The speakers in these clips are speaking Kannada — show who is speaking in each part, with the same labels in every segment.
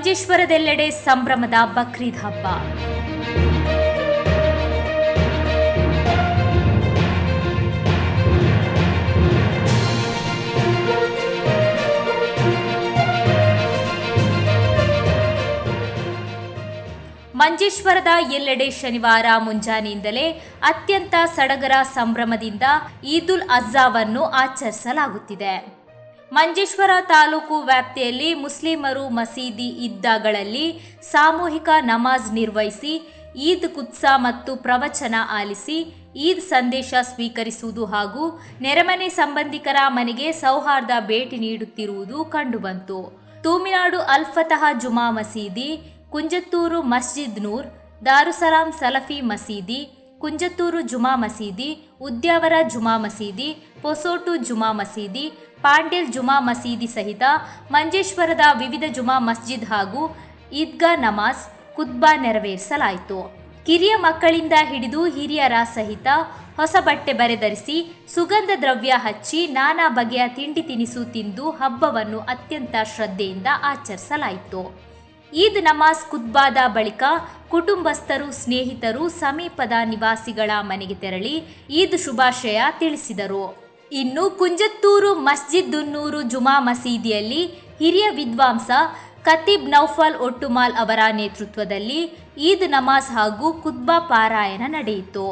Speaker 1: ಮಂಜೇಶ್ವರದೆಲ್ಲೆಡೆ ಸಂಭ್ರಮದ ಬಕ್ರೀದ್ ಹಬ್ಬ. ಮಂಜೇಶ್ವರದ ಎಲ್ಲೆಡೆ ಶನಿವಾರ ಮುಂಜಾನೆಯಿಂದಲೇ ಅತ್ಯಂತ ಸಡಗರ ಸಂಭ್ರಮದಿಂದ ಈದುಲ್ ಅಜ್ಜಾವನ್ನು ಆಚರಿಸಲಾಗುತ್ತಿದೆ. ಮಂಜೇಶ್ವರ ತಾಲೂಕು ವ್ಯಾಪ್ತಿಯಲ್ಲಿ ಮುಸ್ಲಿಮರು ಮಸೀದಿ ಇದ್ದಾಗಳಲ್ಲಿ ಸಾಮೂಹಿಕ ನಮಾಜ್ ನಿರ್ವಹಿಸಿ, ಈದ್ ಕುತ್ಸ ಮತ್ತು ಪ್ರವಚನ ಆಲಿಸಿ, ಈದ್ ಸಂದೇಶ ಸ್ವೀಕರಿಸುವುದು ಹಾಗೂ ನೆರೆಮನೆ ಸಂಬಂಧಿಕರ ಮನೆಗೆ ಸೌಹಾರ್ದ ಭೇಟಿ ನೀಡುತ್ತಿರುವುದು ಕಂಡುಬಂತು. ತೂಮಿನಾಡು ಅಲ್ಫತಹ ಜುಮಾ ಮಸೀದಿ, ಕುಂಜತ್ತೂರು ಮಸ್ಜಿದ್ ನೂರ್ ದಾರುಸಲಾಂ ಸಲಫಿ ಮಸೀದಿ, ಕುಂಜತ್ತೂರು ಜುಮಾ ಮಸೀದಿ, ಉದ್ಯಾವರ ಜುಮಾ ಮಸೀದಿ, ಪೊಸೋಟು ಜುಮಾ ಮಸೀದಿ ಪಾಂಡ್ಯಲ್ ಜುಮಾ ಮಸೀದಿ ಸಹಿತ ಮಂಜೇಶ್ವರದ ವಿವಿಧ ಜುಮಾ ಮಸ್ಜಿದ್ ಹಾಗೂ ಈದ್ಗಾ ನಮಾಜ್ ಕುತ್ಬಾ ನೆರವೇರಿಸಲಾಯಿತು. ಕಿರಿಯ ಮಕ್ಕಳಿಂದ ಹಿಡಿದು ಹಿರಿಯರ ಸಹಿತ ಹೊಸ ಬಟ್ಟೆ ಬರೆದರಿಸಿ ಸುಗಂಧ ದ್ರವ್ಯ ಹಚ್ಚಿ ನಾನಾ ಬಗೆಯ ತಿಂಡಿ ತಿನಿಸು ತಿಂದು ಹಬ್ಬವನ್ನು ಅತ್ಯಂತ ಶ್ರದ್ಧೆಯಿಂದ ಆಚರಿಸಲಾಯಿತು. ಈದ್ ನಮಾಜ್ ಕುತ್ಬಾದ ಬಳಿಕ ಕುಟುಂಬಸ್ಥರು, ಸ್ನೇಹಿತರು ಸಮೀಪದ ನಿವಾಸಿಗಳ ಮನೆಗೆ ತೆರಳಿ ಈದ್ ಶುಭಾಶಯ ತಿಳಿಸಿದರು. ಇನ್ನು ಕುಂಜತ್ತೂರು ಮಸ್ಜಿದ್ ದುನ್ನೂರು ಜುಮಾ ಮಸೀದಿಯಲ್ಲಿ ಹಿರಿಯ ವಿದ್ವಾಂಸ ಕತೀಬ್ ನೌಫಲ್ ಒಟ್ಟುಮಾಲ್ ಅವರ ನೇತೃತ್ವದಲ್ಲಿ ಈದ್ ನಮಾಜ್ ಹಾಗೂ ಕುತ್ಬಾ ಪಾರಾಯಣ ನಡೆಯಿತು.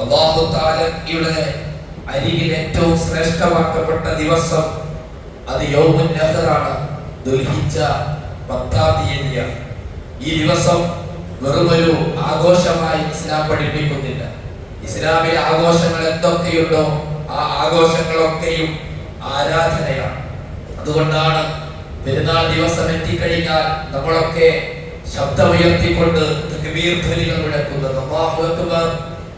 Speaker 2: അള്ളാഹു താലയുടെ അരികിൽ ഏറ്റവും ശ്രേഷ്ഠമാക്കപ്പെട്ട ദിവസം അത് യൗമുൻ നെഹറാണ് ദുൽഹിജ്ജ പത്താം തീയതിയാണ്. ഈ ദിവസം വെറുമൊരു ആഘോഷമായി ഇസ്ലാം പഠിപ്പിക്കുന്നില്ല. ഇസ്ലാമിലെ ആഘോഷങ്ങൾ എന്തൊക്കെയുണ്ടോ ആ ആഘോഷങ്ങളൊക്കെയും ആരാധനയാണ്. അതുകൊണ്ടാണ് പെരുന്നാൾ ദിവസം എത്തിക്കഴിഞ്ഞാൽ നമ്മളൊക്കെ ശബ്ദമുയർത്തിക്കൊണ്ട് തക്ബീർ ധ്വനികൾ മുഴക്കുന്നത്. അല്ലാഹു അക്ബർ.